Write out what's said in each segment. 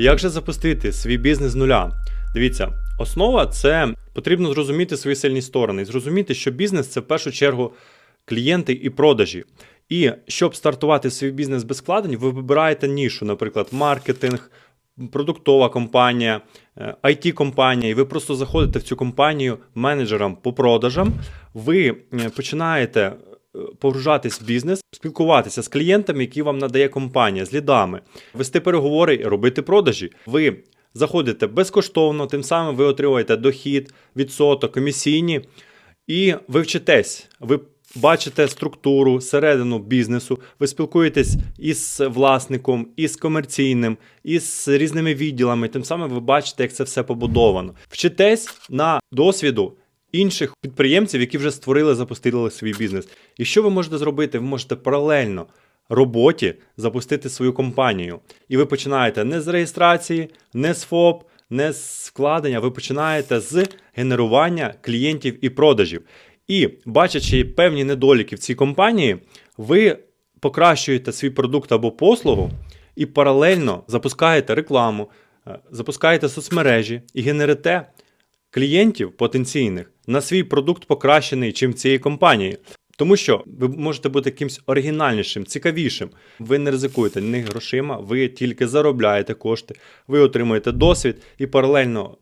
Як же запустити свій бізнес з нуля? Дивіться, основа це потрібно зрозуміти свої сильні сторони і зрозуміти, що бізнес це в першу чергу клієнти і продажі. І щоб стартувати свій бізнес без вкладень, ви вибираєте нішу, наприклад, маркетинг, продуктова компанія, it компанія і ви просто заходите в цю компанію менеджером по продажам. Ви е, починаєте е, погружатись в бізнес, спілкуватися з клієнтами, які вам надає компанія, з лідами, вести переговори і робити продажі. Ви заходите безкоштовно, тим самим ви отримуєте дохід, відсоток, комісійні, і ви вчитесь. Ви бачите структуру, середину бізнесу, ви спілкуєтесь із власником, із комерційним, із різними відділами. Тим самим ви бачите, як це все побудовано. Вчитесь на досвіду інших підприємців, які вже створили, запустили свій бізнес. І що ви можете зробити? Ви можете паралельно роботі запустити свою компанію. І ви починаєте не з реєстрації, не з ФОП, не з вкладення. Ви починаєте з генерування клієнтів і продажів. І бачачи певні недоліки в цій компанії, ви покращуєте свій продукт або послугу і паралельно запускаєте рекламу, е, запускаєте соцмережі і генерите клієнтів потенційних на свій продукт покращений, чим в цієї компанії. Тому що ви можете бути якимсь оригінальнішим, цікавішим. Ви не ризикуєте ні грошима, ви тільки заробляєте кошти, ви отримуєте досвід і паралельно е,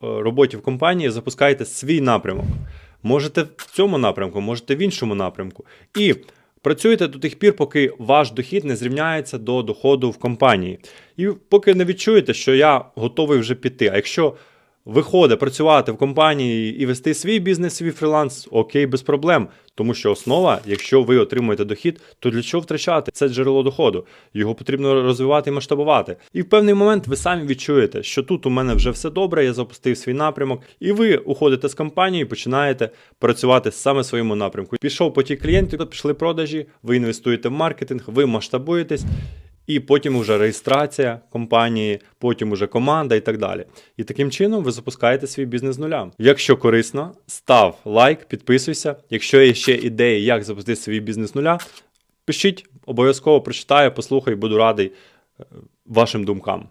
роботі в компанії запускаєте свій напрямок. Можете в цьому напрямку, можете в іншому напрямку. І працюєте до тих пір, поки ваш дохід не зрівняється до доходу в компанії. І поки не відчуєте, що я готовий вже піти. А якщо виходить працювати в компанії і вести свій бізнес, свій фріланс, окей, без проблем. Тому що основа, якщо ви отримуєте дохід, то для чого втрачати? Це джерело доходу. Його потрібно розвивати і масштабувати. І в певний момент ви самі відчуєте, що тут у мене вже все добре, я запустив свій напрямок, і ви уходите з компанії починаєте працювати саме в своєму напрямку. Пішов потік клієнтів, пішли продажі, ви інвестуєте в маркетинг, ви масштабуєтесь. І потім вже реєстрація компанії, потім уже команда і так далі. І таким чином ви запускаєте свій бізнес з нуля. Якщо корисно, став лайк, підписуйся. Якщо є ще ідеї, як запустити свій бізнес з нуля, пишіть, обов'язково прочитаю, послухаю, буду радий е, вашим думкам.